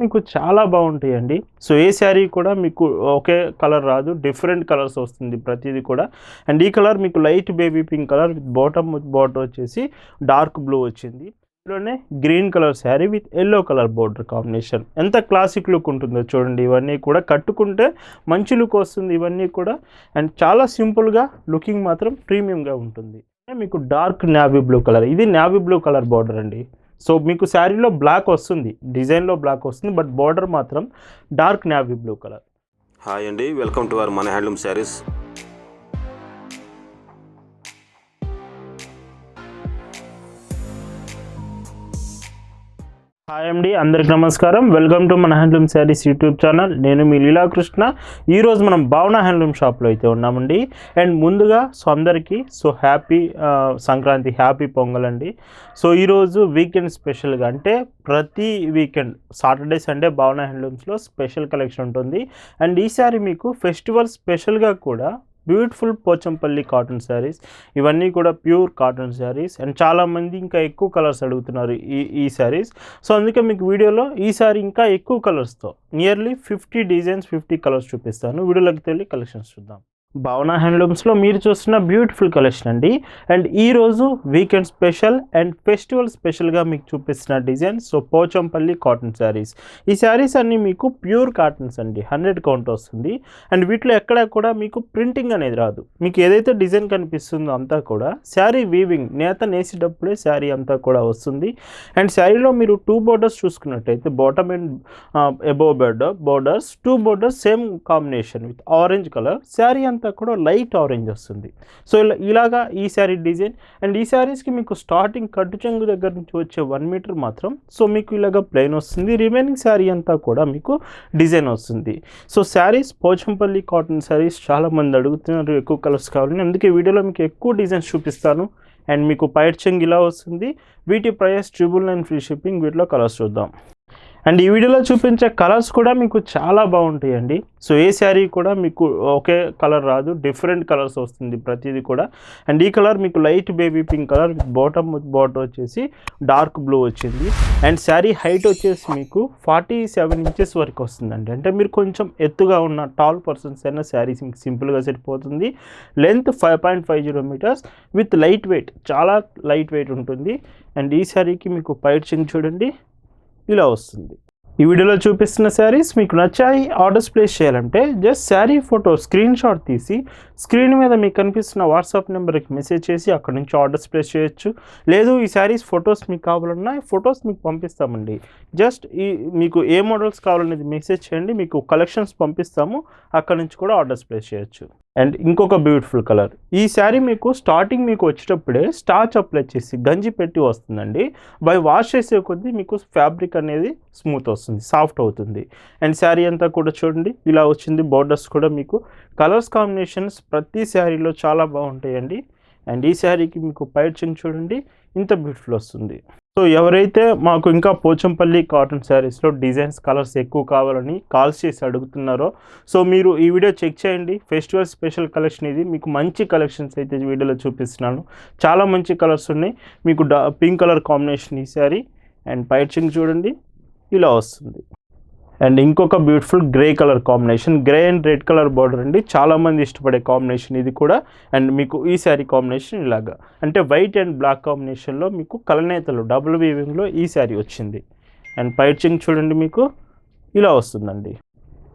మీకు చాలా బాగుంటాయండి. సో ఏ శారీ కూడా మీకు ఒకే కలర్ రాదు. డిఫరెంట్ కలర్స్ వస్తుంది ప్రతిదీ కూడా. అండ్ ఈ కలర్ మీకు light baby pink colour with bottom border వచ్చేసి డార్క్ బ్లూ వచ్చింది. ఇందులోనే green colour sari with yellow colour border combination. ఎంత క్లాసిక్ లుక్ ఉంటుందో చూడండి. ఇవన్నీ కూడా కట్టుకుంటే మంచి లుక్ వస్తుంది ఇవన్నీ కూడా. అండ్ చాలా సింపుల్గా లుకింగ్ మాత్రం ప్రీమియంగా ఉంటుంది. మీకు డార్క్ నావీ బ్లూ కలర్. ఇది నావీ బ్లూ కలర్ బార్డర్ అండి. సో మీకు శారీలో బ్లాక్ వస్తుంది డిజైన్లో బ్లాక్ వస్తుంది బట్ బార్డర్ మాత్రం dark navy blue colour. Hi అండి వెల్కమ్ టు అవర్ మన హ్యాండ్లూమ్ శారీస్. హాయ్ అండి అందరికి నమస్కారం. వెల్కమ్ టు మన హ్యాండ్లూమ్ శారీస్ యూట్యూబ్ ఛానల్ నేను మీ లీలాకృష్ణ. ఈరోజు మనం భావన హ్యాండ్లూమ్ షాప్లో అయితే ఉన్నామండి. అండ్ ముందుగా సో అందరికీ so happy Sankranti happy Pongal అండి. సో ఈరోజు వీకెండ్ స్పెషల్గా అంటే ప్రతి వీకెండ్ సాటర్డే సండే భావన హ్యాండ్లూమ్స్లో స్పెషల్ కలెక్షన్ ఉంటుంది. అండ్ ఈసారి మీకు ఫెస్టివల్ స్పెషల్గా కూడా బ్యూటిఫుల్ పోచంపల్లి కాటన్ శారీస్ ఇవన్నీ కూడా ప్యూర్ కాటన్ శారీస్ అండ్ చాలామంది ఇంకా ఎక్కువ కలర్స్ అడుగుతున్నారు ఈ ఈ శారీస్ సో అందుకే మీకు వీడియోలో ఈ సారీ ఇంకా ఎక్కువ కలర్స్తో nearly fifty designs fifty colours చూపిస్తాను వీడియోలోకి వెళ్ళి కలెక్షన్స్ చూద్దాం భావన హ్యాండ్లూమ్స్లో మీరు చూస్తున్న బ్యూటిఫుల్ కలెక్షన్ అండి. అండ్ ఈరోజు వీకెండ్ స్పెషల్ అండ్ ఫెస్టివల్ స్పెషల్గా మీకు చూపిస్తున్న design so Pochampally cotton saris ఈ శారీస్ అన్నీ మీకు ప్యూర్ కాటన్స్ అండి. హండ్రెడ్ కౌంట్ వస్తుంది. అండ్ వీటిలో ఎక్కడ కూడా మీకు ప్రింటింగ్ అనేది రాదు. మీకు ఏదైతే డిజైన్ కనిపిస్తుందో అంతా కూడా శారీ వీవింగ్ నేత నేసేటప్పుడే శారీ అంతా కూడా వస్తుంది. అండ్ శారీలో మీరు టూ బోర్డర్స్ చూసుకున్నట్టయితే bottom and above border borders two borders same combination with orange colour sari అంతా కూడా లైట్ ఆరెంజ్ వస్తుంది. సో ఇలా ఇలాగా ఈ శారీ డిజైన్. అండ్ ఈ శారీస్కి మీకు స్టార్టింగ్ కట్టు చెంగు దగ్గర నుంచి వచ్చే వన్ మీటర్ మాత్రం. సో మీకు ఇలాగ ప్లెయిన్ వస్తుంది. రిమైనింగ్ శారీ అంతా కూడా మీకు డిజైన్ వస్తుంది. సో శారీస్ పోచంపల్లి కాటన్ శారీస్ చాలామంది అడుగుతున్నారు ఎక్కువ కలర్స్ కావాలని. అందుకే వీడియోలో మీకు ఎక్కువ డిజైన్స్ చూపిస్తాను. అండ్ మీకు పైట్ చెంగ్ ఇలా వస్తుంది. వీటి price triple nine free shipping. వీటిలో కలర్స్ చూద్దాం. అండ్ ఈ వీడియోలో చూపించే కలర్స్ కూడా మీకు చాలా బాగుంటాయండి. సో ఏ శారీ కూడా మీకు ఒకే కలర్ రాదు డిఫరెంట్ కలర్స్ వస్తుంది ప్రతిదీ కూడా. అండ్ ఈ కలర్ మీకు light baby pink colour bottom with border వచ్చేసి డార్క్ బ్లూ వచ్చింది. అండ్ శారీ హైట్ వచ్చేసి మీకు ఫార్టీ సెవెన్ ఇంచెస్ వరకు వస్తుందండి. అంటే మీరు కొంచెం ఎత్తుగా ఉన్న టాల్ పర్సన్స్ అయినా శారీస్ మీకు సింపుల్గా సరిపోతుంది. Length five point five zero metres with light weight చాలా లైట్ వెయిట్ ఉంటుంది. అండ్ ఈ శారీకి మీకు పైట్ చింగ్ చూడండి. ఇలా వస్తుంది. ఈ వీడియోలో చూపిస్తున్న శారీస్ మీకు నచ్చాయి ఆర్డర్స్ ప్లేస్ చేయాలంటే just sari photo screenshot తీసి స్క్రీన్ మీద మీకు కనిపిస్తున్న వాట్సాప్ నెంబర్కి మెసేజ్ చేసి అక్కడ నుంచి ఆర్డర్స్ ప్లేస్ చేయొచ్చు. లేదు ఈ శారీస్ ఫొటోస్ మీకు కావాలన్నా ఫొటోస్ మీకు పంపిస్తామండి. జస్ట్ ఈ మీకు ఏ మోడల్స్ కావాలనేది మెసేజ్ చేయండి మీకు కలెక్షన్స్ పంపిస్తాము అక్కడ నుంచి కూడా ఆర్డర్స్ ప్లేస్ చేయొచ్చు. అండ్ ఇంకొక బ్యూటిఫుల్ కలర్. ఈ శారీ మీకు స్టార్టింగ్ మీకు వచ్చేటప్పుడే స్టార్చ్ అప్లై చేసి గంజి పెట్టి వస్తుందండి. బై వాష్ చేసే కొద్దీ మీకు ఫ్యాబ్రిక్ అనేది స్మూత్ వస్తుంది సాఫ్ట్ అవుతుంది. అండ్ శారీ అంతా కూడా చూడండి ఇలా వచ్చింది. బోర్డర్స్ కూడా మీకు కలర్స్ కాంబినేషన్స్ ప్రతి శారీలో చాలా బాగుంటాయండి. అండ్ ఈ శారీకి మీకు పైచింగ్ చూడండి ఇంత బ్యూటిఫుల్ వస్తుంది. సో ఎవరైతే మాకు ఇంకా పోచంపల్లి కాటన్ శారీస్లో డిజైన్స్ కలర్స్ ఎక్కువ కావాలని కాల్స్ చేసి అడుగుతున్నారో సో మీరు ఈ వీడియో చెక్ చేయండి. ఫెస్టివల్ స్పెషల్ కలెక్షన్ ఇది. మీకు మంచి కలెక్షన్స్ అయితే వీడియోలో చూపిస్తున్నాను. చాలా మంచి కలర్స్ ఉన్నాయి. మీకు పింక్ కలర్ కాంబినేషన్ ఈ శారీ. అండ్ పైచింగ్ చూడండి. ఇలా వస్తుంది. అండ్ ఇంకొక beautiful grey colour combination. Grey and red colour border అండి. చాలామంది ఇష్టపడే కాంబినేషన్ ఇది కూడా. అండ్ మీకు ఈ శారీ కాంబినేషన్ ఇలాగా. అంటే వైట్ అండ్ బ్లాక్ కాంబినేషన్లో మీకు కలనేతలు డబుల్ వీవింగ్లో ఈ శారీ వచ్చింది. అండ్ పైచింగ్ చూడండి మీకు. ఇలా వస్తుందండి.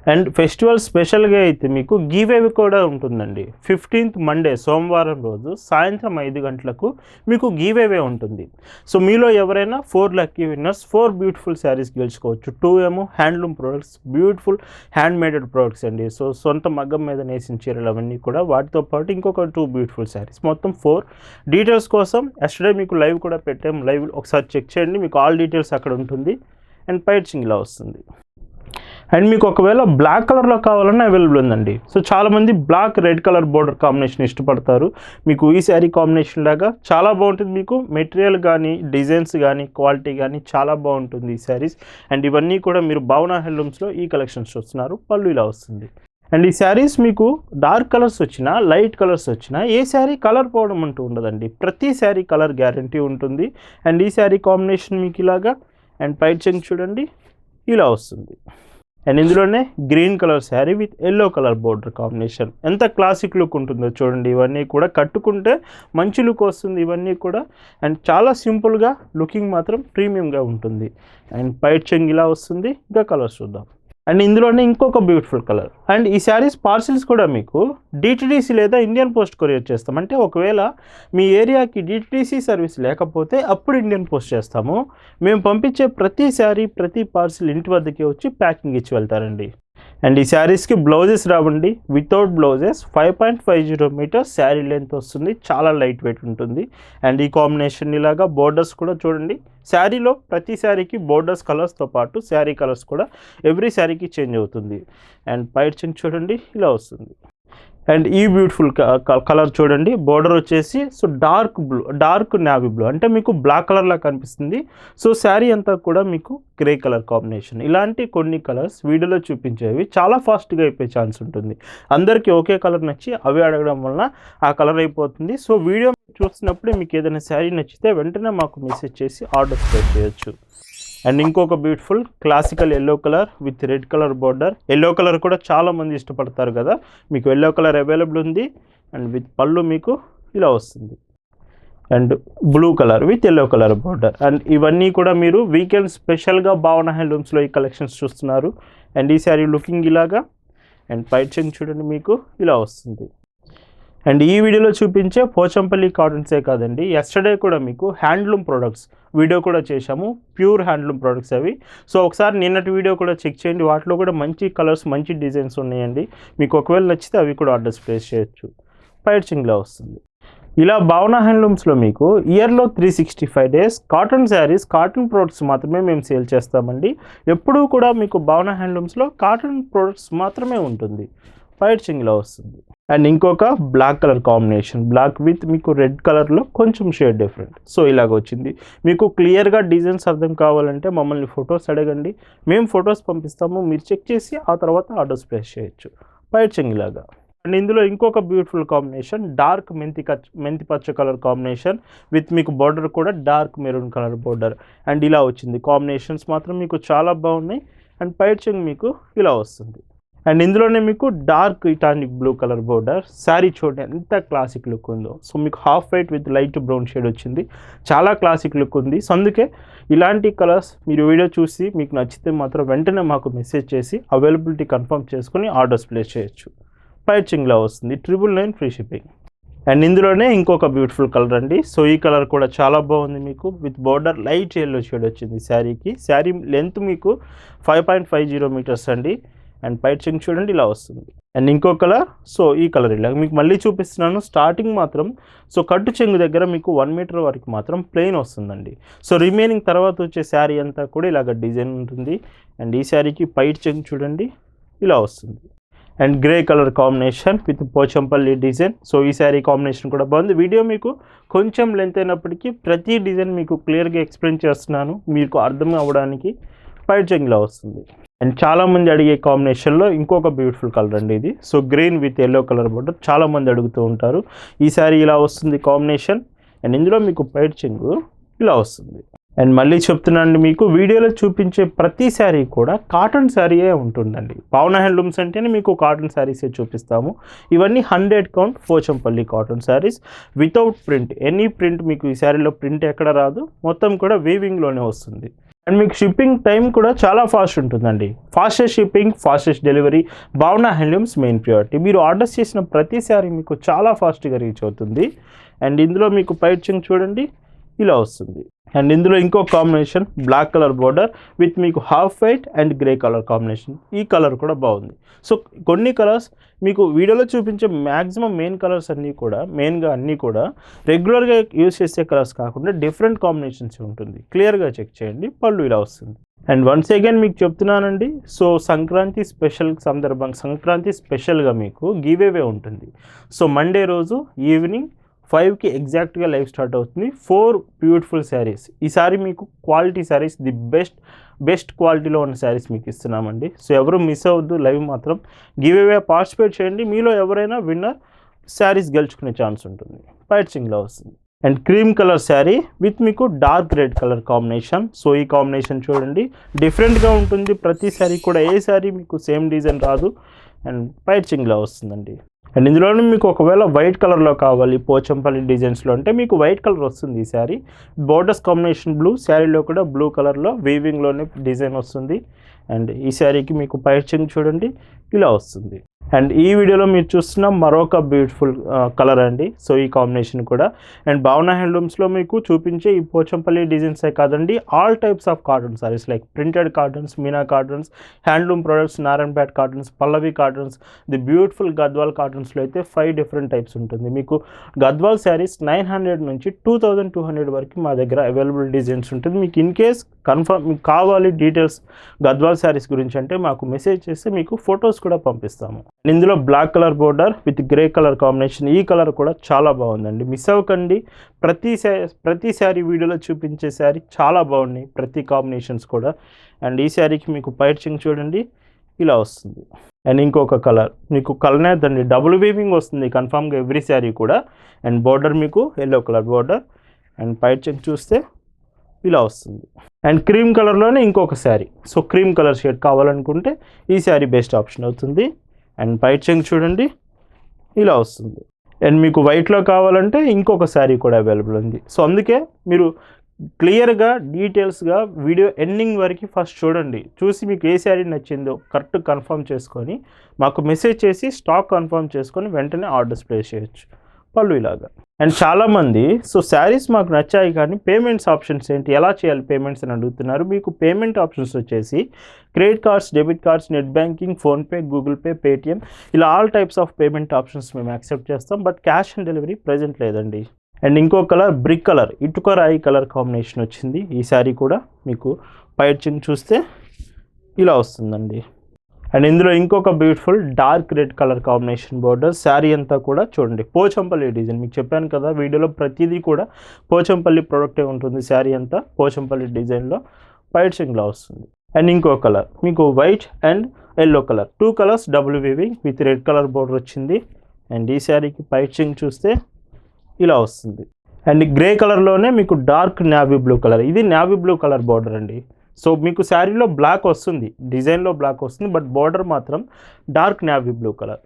అండ్ ఫెస్టివల్ స్పెషల్గా అయితే మీకు గివేవి కూడా ఉంటుందండి. ఫిఫ్టీన్త్ మండే సోమవారం రోజు సాయంత్రం ఐదు గంటలకు మీకు గివేవే ఉంటుంది. సో మీలో ఎవరైనా four lucky winners four beautiful saris గెలుచుకోవచ్చు. Two ఏమో handloom products beautiful hand made products అండి. సో సొంత మగ్గం మీద నేసిన చీరలు అవన్నీ కూడా వాటితో పాటు ఇంకొక టూ బ్యూటిఫుల్ శారీస్. మొత్తం ఫోర్. డీటెయిల్స్ కోసం ఎస్టర్డే మీకు లైవ్ కూడా పెట్టాము లైవ్ ఒకసారి చెక్ చేయండి. మీకు ఆల్ డీటెయిల్స్ అక్కడ ఉంటుంది. అండ్ పైచింగ్ ఇలా వస్తుంది. అండ్ మీకు ఒకవేళ బ్లాక్ కలర్లో కావాలన్నా అవైలబుల్ ఉందండి. సో చాలామంది black red colour border combination ఇష్టపడతారు. మీకు ఈ శారీ కాంబినేషన్ లాగా చాలా బాగుంటుంది మీకు. మెటీరియల్ కానీ డిజైన్స్ కానీ క్వాలిటీ కానీ చాలా బాగుంటుంది ఈ శారీస్ అండ్ ఇవన్నీ కూడా మీరు భావన హ్యాండ్లూమ్స్లో ఈ కలెక్షన్స్ చూస్తున్నారు. పళ్ళు ఇలా వస్తుంది. అండ్ ఈ శారీస్ మీకు డార్క్ కలర్స్ వచ్చినా లైట్ కలర్స్ వచ్చినా ఏ శారీ కలర్ పోవడం అంటూ ఉండదండి. ప్రతి శారీ కలర్ గ్యారంటీ ఉంటుంది. అండ్ ఈ శారీ కాంబినేషన్ మీకు ఇలాగా. అండ్ పైట్ చెంగ్ చూడండి. ఇలా వస్తుంది. అండ్ ఇందులోనే green colour sari with yellow colour border combination ఎంత క్లాసిక్ లుక్ ఉంటుందో చూడండి ఇవన్నీ కూడా కట్టుకుంటే మంచి లుక్ వస్తుంది ఇవన్నీ కూడా. అండ్ చాలా సింపుల్గా లుకింగ్ మాత్రం ప్రీమియంగా ఉంటుంది. అండ్ పైట్ చెంగ్ ఇలా వస్తుంది. ఇంకా కలర్స్ చూద్దాం. అండ్ ఇందులోనే ఇంకొక బ్యూటిఫుల్ కలర్ అండ్ ఈ శారీస్ పార్సిల్స్ కూడా మీకు డిటిడిసి లేదా ఇండియన్ పోస్ట్ కొరియర్ చేస్తాం. అంటే ఒకవేళ మీ ఏరియాకి డిటిడిసి సర్వీస్ లేకపోతే అప్పుడు ఇండియన్ పోస్ట్ చేస్తాము. మేము పంపించే ప్రతి శారీ ప్రతి పార్సిల్ ఇంటి వద్దకే వచ్చి ప్యాకింగ్ ఇచ్చి వెళ్తారండి. అండ్ ఈ శారీస్కి బ్లౌజెస్ రావండి. Without blouses five point five zero metres sari length వస్తుంది. చాలా లైట్ వెయిట్ ఉంటుంది. అండ్ ఈ కాంబినేషన్ ఇలాగా బోర్డర్స్ కూడా చూడండి. శారీలో ప్రతి శారీకి బోర్డర్స్ కలర్స్తో పాటు శారీ కలర్స్ కూడా ఎవ్రీ శారీకి చేంజ్ అవుతుంది. అండ్ పైట్ చింగ్ చూడండి. ఇలా వస్తుంది. అండ్ ఈ బ్యూటిఫుల్ కలర్ చూడండి. బోర్డర్ వచ్చేసి so dark blue dark navy blue. అంటే మీకు బ్లాక్ కలర్లా కనిపిస్తుంది. సో శారీ అంతా కూడా మీకు గ్రే కలర్ కాంబినేషన్. ఇలాంటి కొన్ని కలర్స్ వీడియోలో చూపించేవి చాలా ఫాస్ట్గా అయిపోయే ఛాన్స్ ఉంటుంది. అందరికీ ఒకే కలర్ నచ్చి అవి అడగడం వలన ఆ కలర్ అయిపోతుంది. సో వీడియో చూసినప్పుడే మీకు ఏదైనా శారీ నచ్చితే వెంటనే మాకు మెసేజ్ చేసి ఆర్డర్ చేయొచ్చు. అండ్ ఇంకొక beautiful classical yellow colour with red colour border. Yellow colour కూడా చాలామంది ఇష్టపడతారు కదా. మీకు ఎల్లో కలర్ అవైలబుల్ ఉంది అండ్ విత్ పళ్ళు మీకు ఇలా వస్తుంది. And blue colour with yellow colour border. And ఇవన్నీ కూడా మీరు వీకెండ్ స్పెషల్గా భావన హ్యాండ్లూమ్స్లో ఈ కలెక్షన్స్ చూస్తున్నారు. అండ్ ఈ శారీ లుకింగ్ ఇలాగా అండ్ పైట్ చెంగ్ చూడండి మీకు ఇలా వస్తుంది. అండ్ ఈ వీడియోలో చూపించే పోచంపల్లి కాటన్సే కాదండి. ఎస్టర్డే కూడా మీకు హ్యాండ్లూమ్ ప్రొడక్ట్స్ వీడియో కూడా చేశాము. ప్యూర్ హ్యాండ్లూమ్ ప్రొడక్ట్స్ అవి. సో ఒకసారి నిన్నటి వీడియో కూడా చెక్ చేయండి. వాటిలో కూడా మంచి కలర్స్ మంచి డిజైన్స్ ఉన్నాయండి. మీకు ఒకవేళ నచ్చితే అవి కూడా ఆర్డర్స్ ప్లేస్ చేయొచ్చు. పైట్ చింగ్లా వస్తుంది. ఇలా భావన హ్యాండ్లూమ్స్లో మీకు ఇయర్లో three sixty five days cotton saris cotton products మాత్రమే మేము సేల్ చేస్తామండి. ఎప్పుడూ కూడా మీకు భావన హ్యాండ్లూమ్స్లో కాటన్ ప్రొడక్ట్స్ మాత్రమే ఉంటుంది. పైట్ వస్తుంది. అండ్ ఇంకొక black colour combination. Black with మీకు రెడ్ కలర్లో కొంచెం షేడ్ డిఫరెంట్. సో ఇలాగ వచ్చింది. మీకు క్లియర్గా డిజైన్స్ అర్థం కావాలంటే మమ్మల్ని ఫొటోస్ అడగండి. మేము ఫొటోస్ పంపిస్తాము. మీరు చెక్ చేసి ఆ తర్వాత ఆర్డర్స్ ప్లేస్ చేయొచ్చు. పైచింగ్ ఇలాగా అండ్ ఇందులో ఇంకొక బ్యూటిఫుల్ కాంబినేషన్. డార్క్ మెంతి కచ్ మెంతి పచ్చ కలర్ కాంబినేషన్ విత్ మీకు బార్డర్ కూడా dark maroon colour border. And ఇలా వచ్చింది. కాంబినేషన్స్ మాత్రం మీకు చాలా బాగున్నాయి. అండ్ పైచింగ్ మీకు ఇలా వస్తుంది. అండ్ ఇందులోనే మీకు డార్క్ ఇటానిక్ బ్లూ కలర్ బోర్డర్ శారీ చూడండి ఎంత క్లాసిక్ లుక్ ఉందో. సో మీకు off white with light brown shade వచ్చింది. చాలా క్లాసిక్ లుక్ ఉంది. సో అందుకే ఇలాంటి కలర్స్ మీరు వీడియో చూసి మీకు నచ్చితే మాత్రం వెంటనే మాకు మెసేజ్ చేసి అవైలబిలిటీ కన్ఫర్మ్ చేసుకుని ఆర్డర్స్ ప్లేస్ చేయొచ్చు. పైచింగ్లో వస్తుంది. Triple nine free shipping. And ఇందులోనే ఇంకొక బ్యూటిఫుల్ కలర్ అండి. సో ఈ కలర్ కూడా చాలా బాగుంది మీకు. With border light yellow shade వచ్చింది శారీకి. శారీ లెంత్ మీకు five point five zero metres అండి. అండ్ పైట్ చెంగ్ చూడండి ఇలా వస్తుంది. అండ్ ఇంకో కలర్ సో ఈ కలర్ ఇలా. మీకు మళ్ళీ చూపిస్తున్నాను స్టార్టింగ్ మాత్రం సో కట్టు చెంగు దగ్గర మీకు వన్ మీటర్ వరకు మాత్రం ప్లెయిన్ వస్తుందండి. సో రిమైనింగ్ తర్వాత వచ్చే శారీ అంతా కూడా ఇలాగ డిజైన్ ఉంటుంది. అండ్ ఈ శారీకి పైట్ చెంగు చూడండి ఇలా వస్తుంది. And grey colour combination with Pochampally design. So ఈ శారీ కాంబినేషన్ కూడా బాగుంది. వీడియో మీకు కొంచెం లెంత్ అయినప్పటికీ ప్రతి డిజైన్ మీకు క్లియర్గా ఎక్స్ప్లెయిన్ చేస్తున్నాను. మీకు అర్థం అవ్వడానికి పైట్ చెంగులా వస్తుంది. అండ్ చాలామంది అడిగే కాంబినేషన్లో ఇంకొక బ్యూటిఫుల్ కలర్ అండి ఇది. So green with yellow colour border చాలామంది అడుగుతూ ఉంటారు. ఈ శారీ ఇలా వస్తుంది కాంబినేషన్ అండ్ ఇందులో మీకు పైట్ ఇలా వస్తుంది. అండ్ మళ్ళీ చెప్తున్నాను మీకు వీడియోలో చూపించే ప్రతి శారీ కూడా కాటన్ శారీయే ఉంటుందండి. పవన హ్యాండ్లూమ్స్ అంటేనే మీకు కాటన్ శారీసే చూపిస్తాము. ఇవన్నీ hundred count Pochampally cotton saris without print any print మీకు ఈ శారీలో ప్రింట్ ఎక్కడ రాదు. మొత్తం కూడా వీవింగ్లోనే వస్తుంది. అండ్ మీకు షిప్పింగ్ టైం కూడా చాలా ఫాస్ట్ ఉంటుందండి. Fastest shipping fastest delivery Bhavana handlooms main priority మీరు ఆర్డర్స్ చేసిన ప్రతిసారి మీకు చాలా ఫాస్ట్గా రీచ్ అవుతుంది. అండ్ ఇందులో మీకు పైచింగ్ చూడండి. ఇలా వస్తుంది. అండ్ ఇందులో ఇంకో combination black colour border with మీకు half white and grey colour combination ఈ కలర్ కూడా బాగుంది. సో కొన్ని కలర్స్ మీకు వీడియోలో చూపించే మ్యాక్సిమం మెయిన్ కలర్స్ అన్నీ కూడా మెయిన్గా అన్నీ కూడా రెగ్యులర్గా యూస్ చేసే కలర్స్ కాకుండా డిఫరెంట్ కాంబినేషన్స్ ఉంటుంది. క్లియర్గా చెక్ చేయండి పళ్ళు ఇలా వస్తుంది. అండ్ వన్స్ అగైన్ మీకు చెప్తున్నానండి సో సంక్రాంతి స్పెషల్ సందర్భంగా సంక్రాంతి స్పెషల్గా మీకు గివేవే ఉంటుంది. సో మండే రోజు ఈవినింగ్ ఫైవ్కి ఎగ్జాక్ట్గా లైవ్ స్టార్ట్ అవుతుంది. Four beautiful saris. ఈసారి మీకు quality saris the best best క్వాలిటీలో ఉన్న శారీస్ మీకు ఇస్తున్నామండి. సో ఎవరు మిస్ అవ్వద్దు లైవ్ మాత్రం. గివ్ అవే పార్టిసిపేట్ చేయండి. మీలో ఎవరైనా విన్నర్ శారీస్ గెలుచుకునే ఛాన్స్ ఉంటుంది. పైట్ సింగ్లో వస్తుంది and cream colour sari with మీకు dark red colour combination. So ఈ కాంబినేషన్ చూడండి. డిఫరెంట్గా ఉంటుంది. ప్రతి శారీ కూడా ఏ శారీ మీకు సేమ్ డిజైన్ రాదు. అండ్ పైచింగ్లా వస్తుందండి అండ్ ఇందులోనే మీకు ఒకవేళ వైట్ కలర్లో కావాలి పోచంపల్లి డిజైన్స్లో అంటే మీకు వైట్ కలర్ వస్తుంది ఈ శారీ. బోర్డర్స్ కాంబినేషన్ బ్లూ శారీలో కూడా బ్లూ కలర్లో వీవింగ్లోనే డిజైన్ వస్తుంది. అండ్ ఈ శారీకి మీకు పైచింగ్ చూడండి ఇలా వస్తుంది. అండ్ ఈ వీడియోలో మీరు చూస్తున్న మరొక బ్యూటిఫుల్ కలర్ uh, అండి. సో ఈ కాంబినేషన్ కూడా. అండ్ భావన హ్యాండ్లూమ్స్లో మీకు చూపించే ఈ పోచంపల్లి డిజైన్సే కాదండి. All types of cotton saris like printed cottons Meena cottons handloom products Narayanpet cottons Pallavi cottons the beautiful Gadwal కాటన్స్లో అయితే ఫైవ్ డిఫరెంట్ టైప్స్ ఉంటుంది. మీకు గద్వాల్ శారీస్ నైన్ హండ్రెడ్ నుంచి టూ థౌజండ్ టూ హండ్రెడ్ వరకు మా దగ్గర అవైలబుల్ డిజైన్స్ ఉంటుంది. మీకు ఇన్ కేస్ కన్ఫర్మ్ మీకు కావాలి డీటెయిల్స్ గద్వాల్ శారీస్ గురించి అంటే మాకు మెసేజ్ చేస్తే మీకు ఫొటోస్ కూడా పంపిస్తాము. అండ్ ఇందులో black colour border with grey colour combination ఈ కలర్ కూడా చాలా బాగుందండి. మిస్ అవ్వకండి. ప్రతి శా ప్రతి శారీ వీడియోలో చూపించే శారీ చాలా బాగున్నాయి. ప్రతి కాంబినేషన్స్ కూడా. అండ్ ఈ శారీకి మీకు పైర్చింగ్ చూడండి. ఇలా వస్తుంది. అండ్ ఇంకొక కలర్ మీకు కలర్ అండి డబుల్ వీవింగ్ వస్తుంది. కన్ఫామ్గా ఎవ్రీ శారీ కూడా. అండ్ బోర్డర్ మీకు ఎల్లో కలర్ బోర్డర్ అండ్ పైర్చింగ్ చూస్తే ఇలా వస్తుంది. అండ్ క్రీమ్ కలర్లోనే ఇంకొక sari. So cream colour shade కావాలనుకుంటే ఈ శారీ బెస్ట్ ఆప్షన్ అవుతుంది. అండ్ పైట్ చెంగు చూడండి ఇలా వస్తుంది. అండ్ మీకు వైట్లో కావాలంటే ఇంకొక శారీ కూడా అవైలబుల్ ఉంది. సో అందుకే మీరు క్లియర్గా డీటెయిల్స్గా వీడియో ఎండింగ్ వరకు ఫస్ట్ చూడండి. చూసి మీకు ఏ శారీ నచ్చిందో కరెక్ట్ కన్ఫర్మ్ చేసుకొని మాకు మెసేజ్ చేసి స్టాక్ కన్ఫర్మ్ చేసుకొని వెంటనే ఆర్డర్స్ ప్లేస్ చేయొచ్చు. పళ్ళు ఇలాగా. అండ్ చాలామంది సో శారీస్ మాకు నచ్చాయి కానీ పేమెంట్స్ ఆప్షన్స్ ఏంటి? ఎలా చేయాలి పేమెంట్స్ అని అడుగుతున్నారు. మీకు పేమెంట్ ఆప్షన్స్ వచ్చేసి credit cards debit cards net banking PhonePe Google Pay Paytm ఇలా all types of payment options మేము యాక్సెప్ట్ చేస్తాం. But cash on delivery present లేదండి. అండ్ ఇంకో కలర్ బ్రిక్ కలర్ ఇటుక రాయి కలర్ కాంబినేషన్ వచ్చింది. ఈ శారీ కూడా మీకు పైచింగ్ చూస్తే ఇలా వస్తుందండి. అండ్ ఇందులో ఇంకొక beautiful dark red colour combination border sari అంతా కూడా చూడండి. పోచంపల్లి డిజైన్ మీకు చెప్పాను కదా వీడియోలో ప్రతిదీ కూడా పోచంపల్లి ప్రోడక్టే ఉంటుంది శారీ అంతా పోచంపల్లి డిజైన్లో పైచింగ్లో వస్తుంది. అండ్ ఇంకో కలర్ మీకు white and yellow colour two colours double weaving with red colour border వచ్చింది. అండ్ ఈ శారీకి పైచింగ్ చూస్తే ఇలా వస్తుంది. అండ్ గ్రే కలర్లోనే మీకు డార్క్ నావీ బ్లూ కలర్ ఇది నావీ బ్లూ కలర్ బార్డర్ అండి. సో మీకు శారీలో బ్లాక్ వస్తుంది డిజైన్లో బ్లాక్ వస్తుంది బట్ బార్డర్ మాత్రం డార్క్ నావీ బ్లూ కలర్.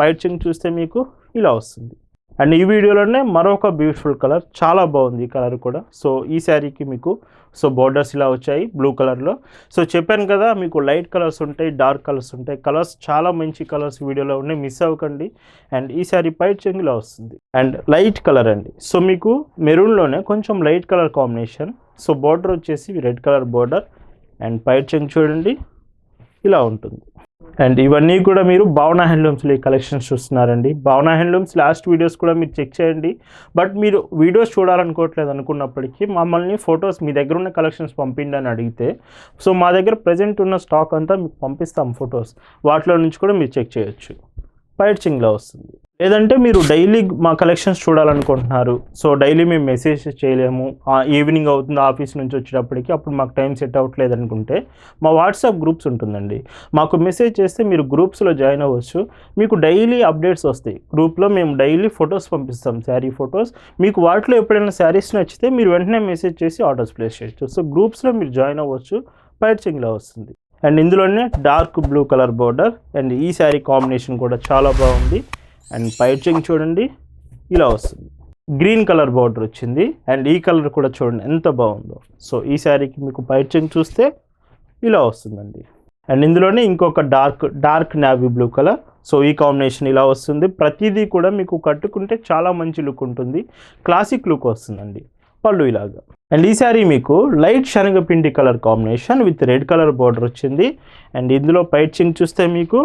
పైచింగ్ చూస్తే మీకు ఇలా వస్తుంది. అండ్ ఈ వీడియోలోనే మరొక బ్యూటిఫుల్ కలర్ చాలా బాగుంది ఈ కలర్ కూడా. సో ఈ శారీకి మీకు సో బోర్డర్స్ ఇలా వచ్చాయి బ్లూ కలర్లో. సో చెప్పాను కదా మీకు లైట్ కలర్స్ ఉంటాయి డార్క్ కలర్స్ ఉంటాయి. కలర్స్ చాలా మంచి కలర్స్ వీడియోలో ఉన్నాయి మిస్ అవ్వకండి. అండ్ ఈ శారీ పైట్ చెంగులో వస్తుంది. అండ్ లైట్ కలర్ అండి. సో మీకు మెరూన్లోనే కొంచెం light colour combination so border వచ్చేసి రెడ్ కలర్ బార్డర్ అండ్ పైట్ చూడండి. ఇలా ఉంటుంది. అండ్ ఇవన్నీ కూడా మీరు భావన హ్యాండ్లూమ్స్లో ఈ కలెక్షన్స్ చూస్తున్నారండి. భావన హ్యాండ్లూమ్స్ లాస్ట్ వీడియోస్ కూడా మీరు చెక్ చేయండి. బట్ మీరు వీడియోస్ చూడాలనుకోవట్లేదు అనుకున్నప్పటికీ మమ్మల్ని ఫొటోస్ మీ దగ్గర ఉన్న కలెక్షన్స్ పంపిండి అని అడిగితే సో మా దగ్గర ప్రజెంట్ ఉన్న స్టాక్ అంతా మీకు పంపిస్తాం ఫొటోస్ వాటిలో నుంచి కూడా మీరు చెక్ చేయొచ్చు. పైచింగ్లో వస్తుంది. లేదంటే మీరు డైలీ మా కలెక్షన్స్ చూడాలనుకుంటున్నారు. సో డైలీ మేము మెసేజ్ చేయలేము. ఈవినింగ్ అవుతుంది ఆఫీస్ నుంచి వచ్చేటప్పటికి అప్పుడు మాకు టైం సెట్ అవ్వట్లేదు అనుకుంటే మా వాట్సాప్ గ్రూప్స్ ఉంటుందండి. మాకు మెసేజ్ చేస్తే మీరు గ్రూప్స్లో జాయిన్ అవ్వచ్చు. మీకు డైలీ అప్డేట్స్ వస్తాయి. గ్రూప్లో మేము డైలీ ఫొటోస్ పంపిస్తాం శారీ ఫొటోస్ మీకు వాటిలో ఎప్పుడైనా శారీస్ నచ్చితే మీరు వెంటనే మెసేజ్ చేసి ఆర్డర్స్ ప్లేస్ చేయొచ్చు. సో గ్రూప్స్లో మీరు జాయిన్ అవ్వచ్చు పైర్చింగ్లో వస్తుంది. అండ్ ఇందులోనే dark blue colour border and ఈ శారీ కాంబినేషన్ కూడా చాలా బాగుంది. అండ్ పైచింగ్ చూడండి ఇలా వస్తుంది. గ్రీన్ కలర్ బార్డర్ వచ్చింది అండ్ ఈ కలర్ కూడా చూడండి ఎంత బాగుందో. సో ఈ శారీకి మీకు పైచింగ్ చూస్తే ఇలా వస్తుందండి. అండ్ ఇందులోనే ఇంకొక dark dark navy blue colour. So ఈ కాంబినేషన్ ఇలా వస్తుంది. ప్రతిదీ కూడా మీకు కట్టుకుంటే చాలా మంచి లుక్ ఉంటుంది. క్లాసిక్ లుక్ వస్తుందండి. పళ్ళు ఇలాగా. అండ్ ఈ శారీ మీకు లైట్ శనగపిండి colour combination with red colour border వచ్చింది. అండ్ ఇందులో పైచింగ్ చూస్తే మీకు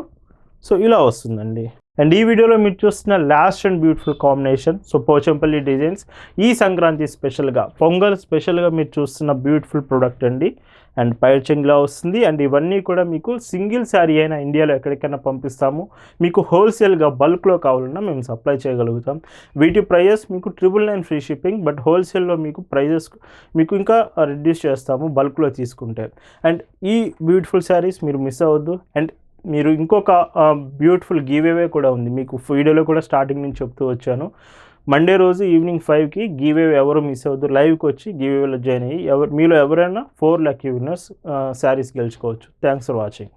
సో ఇలా వస్తుందండి. అండ్ ఈ వీడియోలో మీరు చూస్తున్న last and beautiful combination so Pochampally designs. ఈ సంక్రాంతి స్పెషల్గా పొంగల్ స్పెషల్గా మీరు చూస్తున్న బ్యూటిఫుల్ ప్రోడక్ట్ అండి. అండ్ పైచింగ్లా వస్తుంది. అండ్ ఇవన్నీ కూడా మీకు సింగిల్ శారీ అయినా ఇండియాలో ఎక్కడికైనా పంపిస్తాము. మీకు హోల్సేల్గా బల్క్లో కావాలన్నా మేము సప్లై చేయగలుగుతాం. వీటి ప్రైజెస్ మీకు triple nine free shipping but హోల్సేల్లో మీకు ప్రైజెస్ మీకు ఇంకా రిడ్యూస్ చేస్తాము బల్క్లో తీసుకుంటే. అండ్ ఈ బ్యూటిఫుల్ శారీస్ మీరు మిస్ అవ్వద్దు. అండ్ మీరు ఇంకొక బ్యూటిఫుల్ గివ్ అవే కూడా ఉంది. మీకు వీడియోలో కూడా స్టార్టింగ్ నుంచి చెప్తూ వచ్చాను. మండే రోజు ఈవినింగ్ ఫైవ్కి గీవే ఎవరు మిస్ అవ్వద్దు. లైవ్కి వచ్చి గీవేలో జాయిన్ అయ్యి ఎవరు మీలో ఎవరైనా four lucky winners saris గెలుచుకోవచ్చు. Thanks for watching